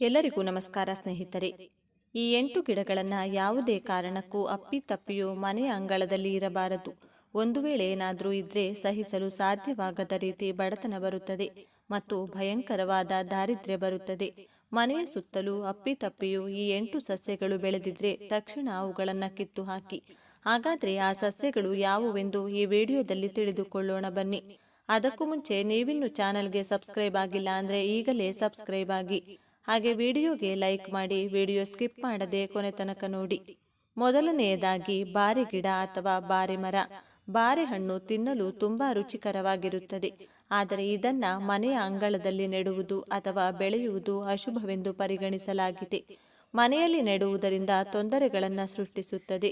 ಎಲ್ಲರಿಗೂ ನಮಸ್ಕಾರ ಸ್ನೇಹಿತರೆ. ಈ ಎಂಟು ಗಿಡಗಳನ್ನು ಯಾವುದೇ ಕಾರಣಕ್ಕೂ ಅಪ್ಪಿತಪ್ಪಿಯೂ ಮನೆಯ ಅಂಗಳದಲ್ಲಿ ಇರಬಾರದು. ಒಂದು ವೇಳೆ ಏನಾದರೂ ಇದ್ರೆ ಸಹಿಸಲು ಸಾಧ್ಯವಾಗದ ರೀತಿ ಬಡತನ ಬರುತ್ತದೆ ಮತ್ತು ಭಯಂಕರವಾದ ದಾರಿದ್ರ್ಯ ಬರುತ್ತದೆ. ಮನೆಯ ಸುತ್ತಲೂ ಅಪ್ಪಿತಪ್ಪಿಯೂ ಈ ಎಂಟು ಸಸ್ಯಗಳು ಬೆಳೆದಿದ್ರೆ ತಕ್ಷಣ ಅವುಗಳನ್ನು ಕಿತ್ತು ಹಾಕಿ. ಹಾಗಾದ್ರೆ ಆ ಸಸ್ಯಗಳು ಯಾವುವೆಂದು ಈ ವಿಡಿಯೋದಲ್ಲಿ ತಿಳಿದುಕೊಳ್ಳೋಣ ಬನ್ನಿ. ಅದಕ್ಕೂ ಮುಂಚೆ ನೀವಿನ್ನು ಚಾನಲ್ಗೆ ಸಬ್ಸ್ಕ್ರೈಬ್ ಆಗಿಲ್ಲ ಅಂದ್ರೆ ಈಗಲೇ ಸಬ್ಸ್ಕ್ರೈಬ್ ಆಗಿ. ಹಾಗೆ ವಿಡಿಯೋಗೆ ಲೈಕ್ ಮಾಡಿ ವಿಡಿಯೋ ಸ್ಕಿಪ್ ಮಾಡದೆ ಕೊನೆ ತನಕ ನೋಡಿ. ಮೊದಲನೆಯದಾಗಿ ಬಾರಿ ಗಿಡ ಅಥವಾ ಬಾರಿ ಮರ. ಬಾರೆಹಣ್ಣು ತಿನ್ನಲು ತುಂಬಾ ರುಚಿಕರವಾಗಿರುತ್ತದೆ. ಆದರೆ ಇದನ್ನ ಮನೆಯ ಅಂಗಳದಲ್ಲಿ ನೆಡುವುದು ಅಥವಾ ಬೆಳೆಯುವುದು ಅಶುಭವೆಂದು ಪರಿಗಣಿಸಲಾಗಿದೆ. ಮನೆಯಲ್ಲಿ ನೆಡುವುದರಿಂದ ತೊಂದರೆಗಳನ್ನು ಸೃಷ್ಟಿಸುತ್ತದೆ.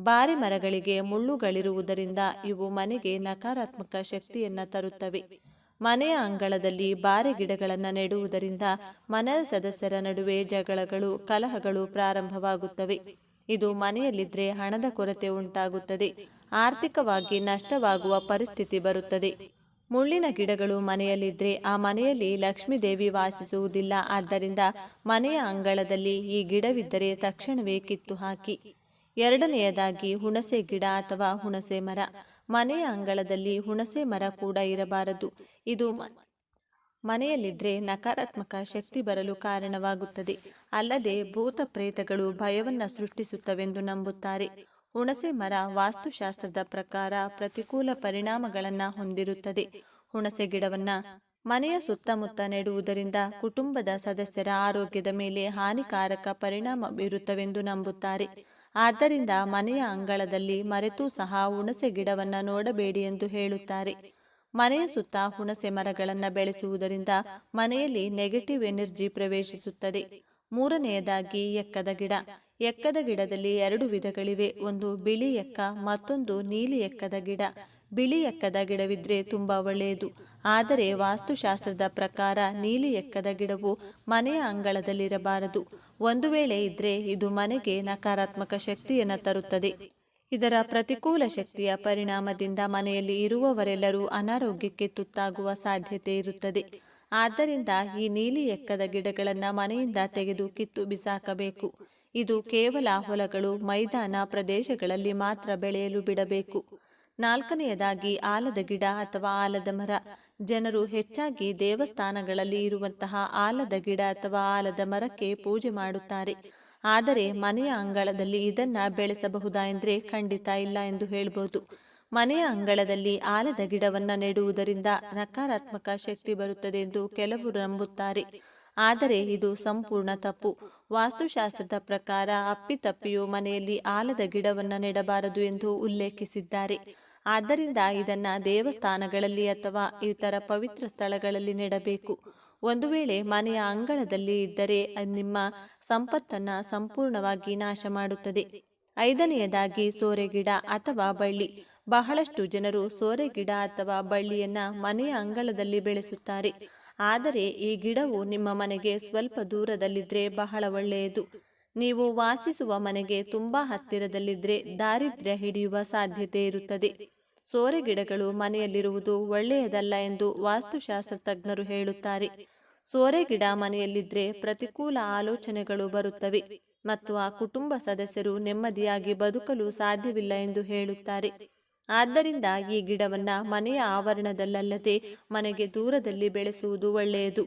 ಬಾರಿ ಮರಗಳಿಗೆ ಮುಳ್ಳುಗಳಿರುವುದರಿಂದ ಇವು ಮನೆಗೆ ನಕಾರಾತ್ಮಕ ಶಕ್ತಿಯನ್ನ ತರುತ್ತವೆ. ಮನೆಯ ಅಂಗಳದಲ್ಲಿ ಬಾರೆ ಗಿಡಗಳನ್ನು ನೆಡುವುದರಿಂದ ಮನೆಯ ಸದಸ್ಯರ ನಡುವೆ ಜಗಳಗಳು, ಕಲಹಗಳು ಪ್ರಾರಂಭವಾಗುತ್ತವೆ. ಇದು ಮನೆಯಲ್ಲಿದ್ದರೆ ಹಣದ ಕೊರತೆ ಉಂಟಾಗುತ್ತದೆ. ಆರ್ಥಿಕವಾಗಿ ನಷ್ಟವಾಗುವ ಪರಿಸ್ಥಿತಿ ಬರುತ್ತದೆ. ಮುಳ್ಳಿನ ಗಿಡಗಳು ಮನೆಯಲ್ಲಿದ್ದರೆ ಆ ಮನೆಯಲ್ಲಿ ಲಕ್ಷ್ಮೀದೇವಿ ವಾಸಿಸುವುದಿಲ್ಲ. ಆದ್ದರಿಂದ ಮನೆಯ ಅಂಗಳದಲ್ಲಿ ಈ ಗಿಡವಿದ್ದರೆ ತಕ್ಷಣವೇ ಕಿತ್ತು ಹಾಕಿ ಎರಡನೆಯದಾಗಿ ಹುಣಸೆ ಗಿಡ ಅಥವಾ ಹುಣಸೆ ಮರ. ಮನೆಯ ಅಂಗಳದಲ್ಲಿ ಹುಣಸೆ ಮರ ಕೂಡ ಇರಬಾರದು. ಇದು ಮನೆಯಲ್ಲಿದ್ದರೆ ನಕಾರಾತ್ಮಕ ಶಕ್ತಿ ಬರಲು ಕಾರಣವಾಗುತ್ತದೆ. ಅಲ್ಲದೆ ಭೂತ ಪ್ರೇತಗಳು ಭಯವನ್ನು ಸೃಷ್ಟಿಸುತ್ತವೆಂದು ನಂಬುತ್ತಾರೆ. ಹುಣಸೆ ಮರ ವಾಸ್ತುಶಾಸ್ತ್ರದ ಪ್ರಕಾರ ಪ್ರತಿಕೂಲ ಪರಿಣಾಮಗಳನ್ನು ಹೊಂದಿರುತ್ತದೆ. ಹುಣಸೆ ಗಿಡವನ್ನು ಮನೆಯ ಸುತ್ತಮುತ್ತ ನೆಡುವುದರಿಂದ ಕುಟುಂಬದ ಸದಸ್ಯರ ಆರೋಗ್ಯದ ಮೇಲೆ ಹಾನಿಕಾರಕ ಪರಿಣಾಮ ಬೀರುತ್ತವೆಂದು ನಂಬುತ್ತಾರೆ. ಆದ್ದರಿಂದ ಮನೆಯ ಅಂಗಳದಲ್ಲಿ ಮರೆತೂ ಸಹ ಹುಣಸೆ ಗಿಡವನ್ನು ನೋಡಬೇಡಿ ಎಂದು ಹೇಳುತ್ತಾರೆ. ಮನೆಯ ಸುತ್ತ ಹುಣಸೆ ಮರಗಳನ್ನು ಬೆಳೆಸುವುದರಿಂದ ಮನೆಯಲ್ಲಿ ನೆಗೆಟಿವ್ ಎನರ್ಜಿ ಪ್ರವೇಶಿಸುತ್ತದೆ. ಮೂರನೆಯದಾಗಿ ಎಕ್ಕದ ಗಿಡ. ಎಕ್ಕದ ಗಿಡದಲ್ಲಿ ಎರಡು ವಿಧಗಳಿವೆ. ಒಂದು ಬಿಳಿ ಎಕ್ಕ, ಮತ್ತೊಂದು ನೀಲಿ ಎಕ್ಕದ ಗಿಡ. ಬಿಳಿ ಎಕ್ಕದ ಗಿಡವಿದ್ರೆ ತುಂಬಾ ಒಳ್ಳೆಯದು. ಆದರೆ ವಾಸ್ತುಶಾಸ್ತ್ರದ ಪ್ರಕಾರ ನೀಲಿ ಎಕ್ಕದ ಗಿಡವು ಮನೆಯ ಅಂಗಳದಲ್ಲಿರಬಾರದು. ಒಂದು ವೇಳೆ ಇದ್ರೆ ಇದು ಮನೆಗೆ ನಕಾರಾತ್ಮಕ ಶಕ್ತಿಯನ್ನು ತರುತ್ತದೆ. ಇದರ ಪ್ರತಿಕೂಲ ಶಕ್ತಿಯ ಪರಿಣಾಮದಿಂದ ಮನೆಯಲ್ಲಿ ಇರುವವರೆಲ್ಲರೂ ಅನಾರೋಗ್ಯಕ್ಕೆ ತುತ್ತಾಗುವ ಸಾಧ್ಯತೆ ಇರುತ್ತದೆ. ಆದ್ದರಿಂದ ಈ ನೀಲಿ ಎಕ್ಕದ ಗಿಡಗಳನ್ನು ಮನೆಯಿಂದ ತೆಗೆದು ಕಿತ್ತು ಬಿಸಾಕಬೇಕು. ಇದು ಕೇವಲ ಹೊಲಗಳು, ಮೈದಾನ ಪ್ರದೇಶಗಳಲ್ಲಿ ಮಾತ್ರ ಬೆಳೆಯಲು ಬಿಡಬೇಕು. ನಾಲ್ಕನೆಯದಾಗಿ ಆಲದ ಗಿಡ ಅಥವಾ ಆಲದ ಮರ. ಜನರು ಹೆಚ್ಚಾಗಿ ದೇವಸ್ಥಾನಗಳಲ್ಲಿ ಇರುವಂತಹ ಆಲದ ಗಿಡ ಅಥವಾ ಆಲದ ಮರಕ್ಕೆ ಪೂಜೆ ಮಾಡುತ್ತಾರೆ. ಆದರೆ ಮನೆಯ ಅಂಗಳದಲ್ಲಿ ಇದನ್ನ ಬೆಳೆಸಬಹುದಾ ಎಂದ್ರೆ ಖಂಡಿತ ಇಲ್ಲ ಎಂದು ಹೇಳಬಹುದು ಮನೆಯ ಅಂಗಳದಲ್ಲಿ ಆಲದ ಗಿಡವನ್ನ ನೆಡುವುದರಿಂದ ನಕಾರಾತ್ಮಕ ಶಕ್ತಿ ಬರುತ್ತದೆ ಎಂದು ಕೆಲವರು ನಂಬುತ್ತಾರೆ. ಆದರೆ ಇದು ಸಂಪೂರ್ಣ ತಪ್ಪು. ವಾಸ್ತುಶಾಸ್ತ್ರದ ಪ್ರಕಾರ ಅಪ್ಪಿತಪ್ಪಿಯು ಮನೆಯಲ್ಲಿ ಆಲದ ಗಿಡವನ್ನ ನೆಡಬಾರದು ಎಂದು ಉಲ್ಲೇಖಿಸಿದ್ದಾರೆ. ಆದ್ದರಿಂದ ಇದನ್ನು ದೇವಸ್ಥಾನಗಳಲ್ಲಿ ಅಥವಾ ಇತರ ಪವಿತ್ರ ಸ್ಥಳಗಳಲ್ಲಿ ನೆಡಬೇಕು. ಒಂದು ವೇಳೆ ಮನೆಯ ಅಂಗಳದಲ್ಲಿ ಇದ್ದರೆ ನಿಮ್ಮ ಸಂಪತ್ತನ್ನು ಸಂಪೂರ್ಣವಾಗಿ ನಾಶ ಮಾಡುತ್ತದೆ ಐದನೆಯದಾಗಿ ಸೋರೆ ಗಿಡ ಅಥವಾ ಬಳ್ಳಿ. ಬಹಳಷ್ಟು ಜನರು ಸೋರೆ ಗಿಡ ಅಥವಾ ಬಳ್ಳಿಯನ್ನ ಮನೆಯ ಅಂಗಳದಲ್ಲಿ ಬೆಳೆಸುತ್ತಾರೆ. ಆದರೆ ಈ ಗಿಡವು ನಿಮ್ಮ ಮನೆಗೆ ಸ್ವಲ್ಪ ದೂರದಲ್ಲಿದ್ದರೆ ಬಹಳ ಒಳ್ಳೆಯದು. ನೀವು ವಾಸಿಸುವ ಮನೆಗೆ ತುಂಬಾ ಹತ್ತಿರದಲ್ಲಿದ್ದರೆ ದಾರಿದ್ರ್ಯ ಹಿಡಿಯುವ ಸಾಧ್ಯತೆ ಇರುತ್ತದೆ. ಸೋರೆ ಗಿಡಗಳು ಮನೆಯಲ್ಲಿರುವುದು ಒಳ್ಳೆಯದಲ್ಲ ಎಂದು ವಾಸ್ತುಶಾಸ್ತ್ರ ತಜ್ಞರು ಹೇಳುತ್ತಾರೆ. ಸೋರೆ ಗಿಡ ಮನೆಯಲ್ಲಿದ್ದರೆ ಪ್ರತಿಕೂಲ ಆಲೋಚನೆಗಳು ಬರುತ್ತವೆ ಮತ್ತು ಆ ಕುಟುಂಬ ಸದಸ್ಯರು ನೆಮ್ಮದಿಯಾಗಿ ಬದುಕಲು ಸಾಧ್ಯವಿಲ್ಲ ಎಂದು ಹೇಳುತ್ತಾರೆ. ಆದ್ದರಿಂದ ಈ ಗಿಡವನ್ನ ಮನೆಯ ಆವರಣದಲ್ಲಲ್ಲದೆ ಮನೆಗೆ ದೂರದಲ್ಲಿ ಬೆಳೆಸುವುದು ಒಳ್ಳೆಯದು.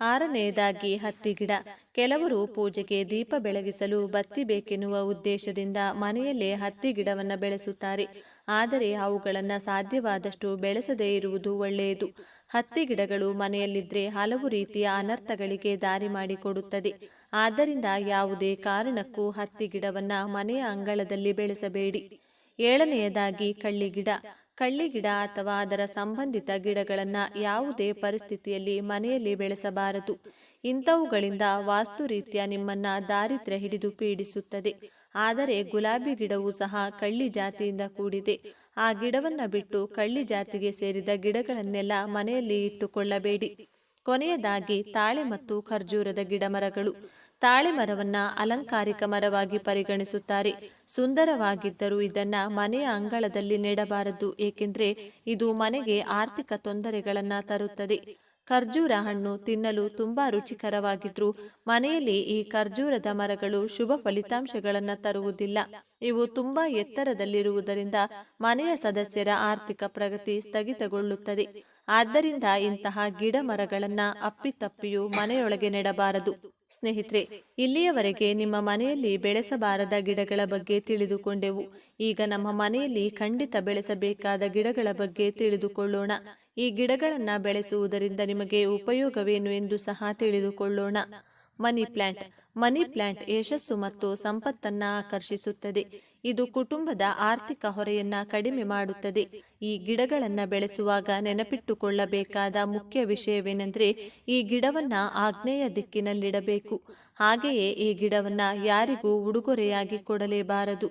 ಆರನೆಯದಾಗಿ ಹತ್ತಿ ಗಿಡ. ಕೆಲವರು ಪೂಜೆಗೆ ದೀಪ ಬೆಳಗಿಸಲು ಬತ್ತಿ ಬೇಕೆನ್ನುವ ಉದ್ದೇಶದಿಂದ ಮನೆಯಲ್ಲೇ ಹತ್ತಿ ಗಿಡವನ್ನು ಬೆಳೆಸುತ್ತಾರೆ. ಆದರೆ ಅವುಗಳನ್ನು ಸಾಧ್ಯವಾದಷ್ಟು ಬೆಳೆಸದೇ ಇರುವುದು ಒಳ್ಳೆಯದು. ಹತ್ತಿ ಗಿಡಗಳು ಮನೆಯಲ್ಲಿದ್ದರೆ ಹಲವು ರೀತಿಯ ಅನರ್ಥಗಳಿಗೆ ದಾರಿ ಮಾಡಿಕೊಡುತ್ತದೆ. ಆದ್ದರಿಂದ ಯಾವುದೇ ಕಾರಣಕ್ಕೂ ಹತ್ತಿ ಗಿಡವನ್ನು ಮನೆಯ ಅಂಗಳದಲ್ಲಿ ಬೆಳೆಸಬೇಡಿ. ಏಳನೆಯದಾಗಿ ಕಳ್ಳಿ ಗಿಡ. ಕಳ್ಳಿ ಗಿಡ ಅಥವಾ ಅದರ ಸಂಬಂಧಿತ ಗಿಡಗಳನ್ನು ಯಾವುದೇ ಪರಿಸ್ಥಿತಿಯಲ್ಲಿ ಮನೆಯಲ್ಲಿ ಬೆಳೆಸಬಾರದು. ಇಂಥವುಗಳಿಂದ ವಾಸ್ತು ರೀತಿಯ ನಿಮ್ಮನ್ನ ದಾರಿದ್ರ್ಯ ಹಿಡಿದು ಪೀಡಿಸುತ್ತದೆ. ಆದರೆ ಗುಲಾಬಿ ಗಿಡವೂ ಸಹ ಕಳ್ಳಿ ಜಾತಿಯಿಂದ ಕೂಡಿದೆ. ಆ ಗಿಡವನ್ನು ಬಿಟ್ಟು ಕಳ್ಳಿ ಜಾತಿಗೆ ಸೇರಿದ ಗಿಡಗಳನ್ನೆಲ್ಲ ಮನೆಯಲ್ಲಿ ಇಟ್ಟುಕೊಳ್ಳಬೇಡಿ. ಕೊನೆಯದಾಗಿ ತಾಳೆ ಮತ್ತು ಖರ್ಜೂರದ ಗಿಡಮರಗಳು. ತಾಳೆ ಮರವನ್ನು ಅಲಂಕಾರಿಕ ಮರವಾಗಿ ಪರಿಗಣಿಸುತ್ತಾರೆ. ಸುಂದರವಾಗಿದ್ದರೂ ಇದನ್ನ ಮನೆಯ ಅಂಗಳದಲ್ಲಿ ನೆಡಬಾರದು, ಏಕೆಂದರೆ ಇದು ಮನೆಗೆ ಆರ್ಥಿಕ ತೊಂದರೆಗಳನ್ನ ತರುತ್ತದೆ. ಖರ್ಜೂರ ಹಣ್ಣು ತಿನ್ನಲು ತುಂಬಾ ರುಚಿಕರವಾಗಿದ್ರು ಮನೆಯಲ್ಲಿ ಈ ಖರ್ಜೂರದ ಮರಗಳು ಶುಭ ಫಲಿತಾಂಶಗಳನ್ನು ತರುವುದಿಲ್ಲ. ಇವು ತುಂಬಾ ಎತ್ತರದಲ್ಲಿರುವುದರಿಂದ ಮನೆಯ ಸದಸ್ಯರ ಆರ್ಥಿಕ ಪ್ರಗತಿ ಸ್ಥಗಿತಗೊಳ್ಳುತ್ತದೆ. ಆದ್ದರಿಂದ ಇಂತಹ ಗಿಡ ಮರಗಳನ್ನ ಅಪ್ಪಿತಪ್ಪಿಯೂ ಮನೆಯೊಳಗೆ ನೆಡಬಾರದು. ಸ್ನೇಹಿತರೆ, ಇಲ್ಲಿಯವರೆಗೆ ನಿಮ್ಮ ಮನೆಯಲ್ಲಿ ಬೆಳೆಸಬಾರದ ಗಿಡಗಳ ಬಗ್ಗೆ ತಿಳಿದುಕೊಂಡೆವು. ಈಗ ನಮ್ಮ ಮನೆಯಲ್ಲಿ ಖಂಡಿತ ಬೆಳೆಸಬೇಕಾದ ಗಿಡಗಳ ಬಗ್ಗೆ ತಿಳಿದುಕೊಳ್ಳೋಣ. ಈ ಗಿಡಗಳನ್ನು ಬೆಳೆಸುವುದರಿಂದ ನಿಮಗೆ ಉಪಯೋಗವೇನು ಎಂದು ಸಹ ತಿಳಿದುಕೊಳ್ಳೋಣ. ಮನಿ ಪ್ಲಾಂಟ್ ಮನಿ ಪ್ಲಾಂಟ್ ಯಶಸ್ಸು ಮತ್ತು ಸಂಪತ್ತನ್ನು ಆಕರ್ಷಿಸುತ್ತದೆ. ಇದು ಕುಟುಂಬದ ಆರ್ಥಿಕ ಹೊರೆಯನ್ನ ಕಡಿಮೆ ಮಾಡುತ್ತದೆ. ಈ ಗಿಡಗಳನ್ನು ಬೆಳೆಸುವಾಗ ನೆನಪಿಟ್ಟುಕೊಳ್ಳಬೇಕಾದ ಮುಖ್ಯ ವಿಷಯವೇನೆಂದರೆ, ಈ ಗಿಡವನ್ನ ಆಗ್ನೇಯ ದಿಕ್ಕಿನಲ್ಲಿಡಬೇಕು. ಹಾಗೆಯೇ ಈ ಗಿಡವನ್ನ ಯಾರಿಗೂ ಉಡುಗೊರೆಯಾಗಿ ಕೊಡಲೇಬಾರದು.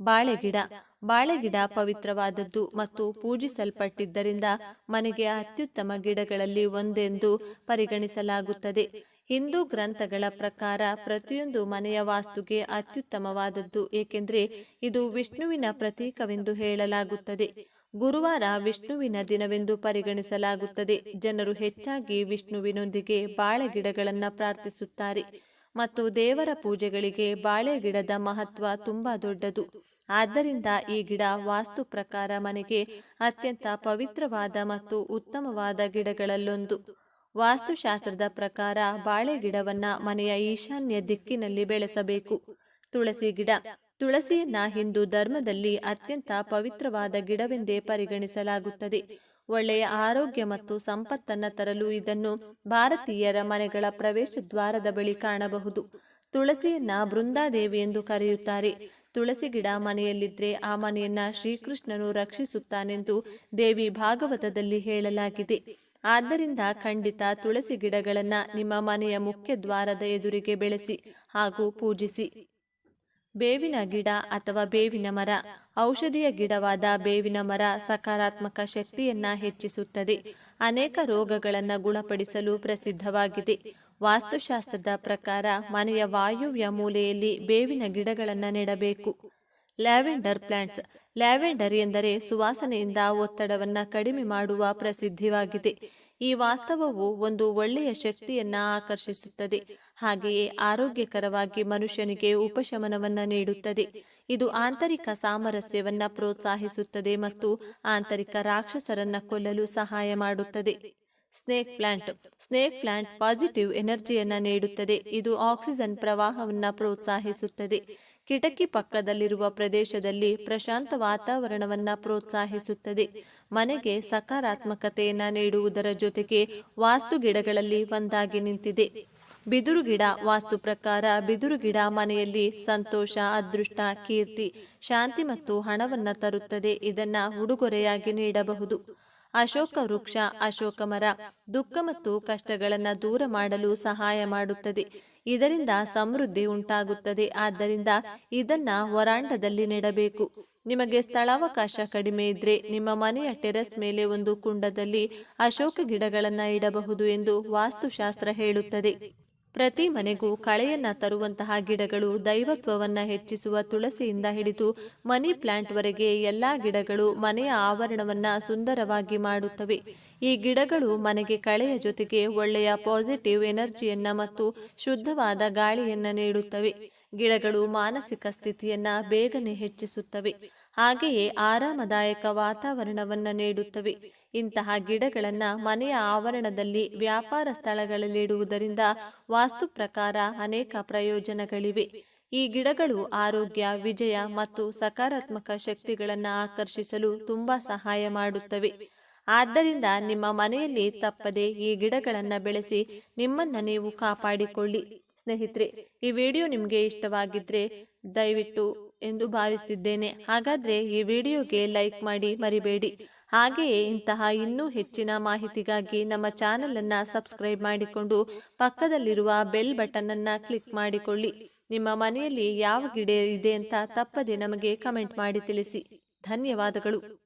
ಬಾಳೆಗಿಡ. ಬಾಳೆಗಿಡ ಪವಿತ್ರವಾದದ್ದು ಮತ್ತು ಪೂಜಿಸಲ್ಪಟ್ಟಿದ್ದರಿಂದ ಮನೆಗೆ ಅತ್ಯುತ್ತಮ ಗಿಡಗಳಲ್ಲಿ ಒಂದೆಂದು ಪರಿಗಣಿಸಲಾಗುತ್ತದೆ. ಹಿಂದೂ ಗ್ರಂಥಗಳ ಪ್ರಕಾರ ಪ್ರತಿಯೊಂದು ಮನೆಯ ವಾಸ್ತುಗೆ ಅತ್ಯುತ್ತಮವಾದದ್ದು, ಏಕೆಂದರೆ ಇದು ವಿಷ್ಣುವಿನ ಪ್ರತೀಕವೆಂದು ಹೇಳಲಾಗುತ್ತದೆ. ಗುರುವಾರ ವಿಷ್ಣುವಿನ ದಿನವೆಂದು ಪರಿಗಣಿಸಲಾಗುತ್ತದೆ. ಜನರು ಹೆಚ್ಚಾಗಿ ವಿಷ್ಣುವಿನೊಂದಿಗೆ ಬಾಳೆ ಗಿಡಗಳನ್ನು ಪ್ರಾರ್ಥಿಸುತ್ತಾರೆ ಮತ್ತು ದೇವರ ಪೂಜೆಗಳಿಗೆ ಬಾಳೆ ಗಿಡದ ಮಹತ್ವ ತುಂಬಾ ದೊಡ್ಡದು. ಆದ್ದರಿಂದ ಈ ಗಿಡ ವಾಸ್ತು ಪ್ರಕಾರ ಮನೆಗೆ ಅತ್ಯಂತ ಪವಿತ್ರವಾದ ಮತ್ತು ಉತ್ತಮವಾದ ಗಿಡಗಳಲ್ಲೊಂದು. ವಾಸ್ತುಶಾಸ್ತ್ರದ ಪ್ರಕಾರ ಬಾಳೆ ಗಿಡವನ್ನ ಮನೆಯ ಈಶಾನ್ಯ ದಿಕ್ಕಿನಲ್ಲಿ ಬೆಳೆಸಬೇಕು. ತುಳಸಿ ಗಿಡ. ತುಳಸಿಯನ್ನ ಹಿಂದೂ ಧರ್ಮದಲ್ಲಿ ಅತ್ಯಂತ ಪವಿತ್ರವಾದ ಗಿಡವೆಂದೇ ಪರಿಗಣಿಸಲಾಗುತ್ತದೆ. ಒಳ್ಳೆಯ ಆರೋಗ್ಯ ಮತ್ತು ಸಂಪತ್ತನ್ನ ತರಲು ಇದನ್ನು ಭಾರತೀಯರ ಮನೆಗಳ ಪ್ರವೇಶ ದ್ವಾರದ ಬಳಿ ಕಾಣಬಹುದು. ತುಳಸಿಯನ್ನ ಬೃಂದಾದೇವಿ ಎಂದು ಕರೆಯುತ್ತಾರೆ. ತುಳಸಿ ಗಿಡ ಮನೆಯಲ್ಲಿದ್ರೆ ಆ ಮನೆಯನ್ನ ಶ್ರೀಕೃಷ್ಣನು ರಕ್ಷಿಸುತ್ತಾನೆಂದು ದೇವಿ ಭಾಗವತದಲ್ಲಿ ಹೇಳಲಾಗಿದೆ. ಆದ್ದರಿಂದ ಖಂಡಿತ ತುಳಸಿ ಗಿಡಗಳನ್ನು ನಿಮ್ಮ ಮನೆಯ ಮುಖ್ಯ ದ್ವಾರದ ಎದುರಿಗೆ ಬೆಳೆಸಿ ಹಾಗೂ ಪೂಜಿಸಿ. ಬೇವಿನ ಗಿಡ ಅಥವಾ ಬೇವಿನ ಮರ, ಔಷಧಿಯ ಗಿಡವಾದ ಬೇವಿನ ಮರ ಸಕಾರಾತ್ಮಕ ಶಕ್ತಿಯನ್ನ ಹೆಚ್ಚಿಸುತ್ತದೆ. ಅನೇಕ ರೋಗಗಳನ್ನು ಗುಣಪಡಿಸಲು ಪ್ರಸಿದ್ಧವಾಗಿದೆ. ವಾಸ್ತುಶಾಸ್ತ್ರದ ಪ್ರಕಾರ ಮನೆಯ ವಾಯುವ್ಯ ಮೂಲೆಯಲ್ಲಿ ಬೇವಿನ ಗಿಡಗಳನ್ನು ನೆಡಬೇಕು. Lavender plants. ಲ್ಯಾವೆಂಡರ್ ಎಂದರೆ ಸುವಾಸನೆಯಿಂದ ಒತ್ತಡವನ್ನು ಕಡಿಮೆ ಮಾಡುವ ಪ್ರಸಿದ್ಧವಾಗಿದೆ ಈ ವಾಸ್ತವವು ಒಂದು ಒಳ್ಳೆಯ ಶಕ್ತಿಯನ್ನು ಆಕರ್ಷಿಸುತ್ತದೆ. ಹಾಗೆಯೇ ಆರೋಗ್ಯಕರವಾಗಿ ಮನುಷ್ಯನಿಗೆ ಉಪಶಮನವನ್ನು ನೀಡುತ್ತದೆ. ಇದು ಆಂತರಿಕ ಸಾಮರಸ್ಯವನ್ನು ಪ್ರೋತ್ಸಾಹಿಸುತ್ತದೆ ಮತ್ತು ಆಂತರಿಕ ರಾಕ್ಷಸರನ್ನ ಕೊಲ್ಲಲು ಸಹಾಯ ಮಾಡುತ್ತದೆ. Snake plant. Snake plant positive ಎನರ್ಜಿಯನ್ನು ನೀಡುತ್ತದೆ. ಇದು ಆಕ್ಸಿಜನ್ ಪ್ರವಾಹವನ್ನು ಪ್ರೋತ್ಸಾಹಿಸುತ್ತದೆ. ಕಿಟಕಿ ಪಕ್ಕದಲ್ಲಿರುವ ಪ್ರದೇಶದಲ್ಲಿ ಪ್ರಶಾಂತ ವಾತಾವರಣವನ್ನು ಪ್ರೋತ್ಸಾಹಿಸುತ್ತದೆ. ಮನೆಗೆ ಸಕಾರಾತ್ಮಕತೆಯನ್ನು ನೀಡುವುದರ ಜೊತೆಗೆ ವಾಸ್ತು ಗಿಡಗಳಲ್ಲಿ ಒಂದಾಗಿ ನಿಂತಿದೆ. ಬಿದುರು ಗಿಡ ವಾಸ್ತು ಪ್ರಕಾರ ಬಿದುರು ಗಿಡ ಮನೆಯಲ್ಲಿ ಸಂತೋಷ, ಅದೃಷ್ಟ, ಕೀರ್ತಿ, ಶಾಂತಿ ಮತ್ತು ಹಣವನ್ನು ತರುತ್ತದೆ. ಇದನ್ನು ಉಡುಗೊರೆಯಾಗಿ ನೀಡಬಹುದು. ಅಶೋಕ ವೃಕ್ಷ, ಅಶೋಕ ಮರ ದುಃಖ ಮತ್ತು ಕಷ್ಟಗಳನ್ನು ದೂರ ಮಾಡಲು ಸಹಾಯ ಮಾಡುತ್ತದೆ. ಇದರಿಂದ ಸಮೃದ್ಧಿ ಉಂಟಾಗುತ್ತದೆ. ಆದ್ದರಿಂದ ಇದನ್ನ ವರಾಂಡದಲ್ಲಿ ನೆಡಬೇಕು. ನಿಮಗೆ ಸ್ಥಳಾವಕಾಶ ಕಡಿಮೆ ಇದ್ರೆ ನಿಮ್ಮ ಮನೆಯ ಟೆರೆಸ್ ಮೇಲೆ ಒಂದು ಕುಂಡದಲ್ಲಿ ಅಶೋಕ ಗಿಡಗಳನ್ನು ಇಡಬಹುದು ಎಂದು ವಾಸ್ತುಶಾಸ್ತ್ರ ಹೇಳುತ್ತದೆ. ಪ್ರತಿ ಮನೆಗೂ ಕಳೆಯನ್ನ ತರುವಂತಹ ಗಿಡಗಳು ದೈವತ್ವವನ್ನ ಹೆಚ್ಚಿಸುವ ತುಳಸಿಯಿಂದ ಹಿಡಿದು ಮನಿ ಪ್ಲಾಂಟ್ವರೆಗೆ ಎಲ್ಲಾ ಗಿಡಗಳು ಮನೆಯ ಆವರಣವನ್ನ ಸುಂದರವಾಗಿ ಮಾಡುತ್ತವೆ. ಈ ಗಿಡಗಳು ಮನೆಗೆ ಕಳೆಯ ಜೊತೆಗೆ ಒಳ್ಳೆಯ ಪಾಸಿಟಿವ್ ಎನರ್ಜಿಯನ್ನ ಮತ್ತು ಶುದ್ಧವಾದ ಗಾಳಿಯನ್ನ ನೀಡುತ್ತವೆ. ಗಿಡಗಳು ಮಾನಸಿಕ ಸ್ಥಿತಿಯನ್ನ ಬೇಗನೆ ಹೆಚ್ಚಿಸುತ್ತವೆ. ಹಾಗೆಯೇ ಆರಾಮದಾಯಕ ವಾತಾವರಣವನ್ನ ನೀಡುತ್ತವೆ. ಇಂತಹ ಗಿಡಗಳನ್ನ ಮನೆಯ ಆವರಣದಲ್ಲಿ ವ್ಯಾಪಾರ ಸ್ಥಳಗಳಲ್ಲಿಡುವುದರಿಂದ ವಾಸ್ತು ಪ್ರಕಾರ ಅನೇಕ ಪ್ರಯೋಜನಗಳಿವೆ. ಈ ಗಿಡಗಳು ಆರೋಗ್ಯ ವಿಜಯ ಮತ್ತು ಸಕಾರಾತ್ಮಕ ಶಕ್ತಿಗಳನ್ನು ಆಕರ್ಷಿಸಲು ತುಂಬಾ ಸಹಾಯ ಮಾಡುತ್ತವೆ. ಆದ್ದರಿಂದ ನಿಮ್ಮ ಮನೆಯಲ್ಲಿ ತಪ್ಪದೆ ಈ ಗಿಡಗಳನ್ನು ಬೆಳೆಸಿ ನಿಮ್ಮನ್ನು ನೀವು ಕಾಪಾಡಿಕೊಳ್ಳಿ. ಸ್ನೇಹಿತರೆ ಈ ವಿಡಿಯೋ ನಿಮಗೆ ಇಷ್ಟವಾಗಿದ್ದರೆ ದಯವಿಟ್ಟು ಎಂದು ಭಾವಿಸುತ್ತಿದ್ದೇನೆ ಹಾಗಾದರೆ ಈ ವಿಡಿಯೋಗೆ ಲೈಕ್ ಮಾಡಿ ಮರಿಬೇಡಿ. ಹಾಗೆಯೇ ಇಂತಹ ಇನ್ನೂ ಹೆಚ್ಚಿನ ಮಾಹಿತಿಗಾಗಿ ನಮ್ಮ ಚಾನಲನ್ನು ಸಬ್ಸ್ಕ್ರೈಬ್ ಮಾಡಿಕೊಂಡು ಪಕ್ಕದಲ್ಲಿರುವ ಬೆಲ್ ಬಟನನ್ನು ಕ್ಲಿಕ್ ಮಾಡಿಕೊಳ್ಳಿ. ನಿಮ್ಮ ಮನೆಯಲ್ಲಿ ಯಾವ ಗಿಡ ಇದೆ ಅಂತ ತಪ್ಪದೆ ನಮಗೆ ಕಮೆಂಟ್ ಮಾಡಿ ತಿಳಿಸಿ. ಧನ್ಯವಾದಗಳು.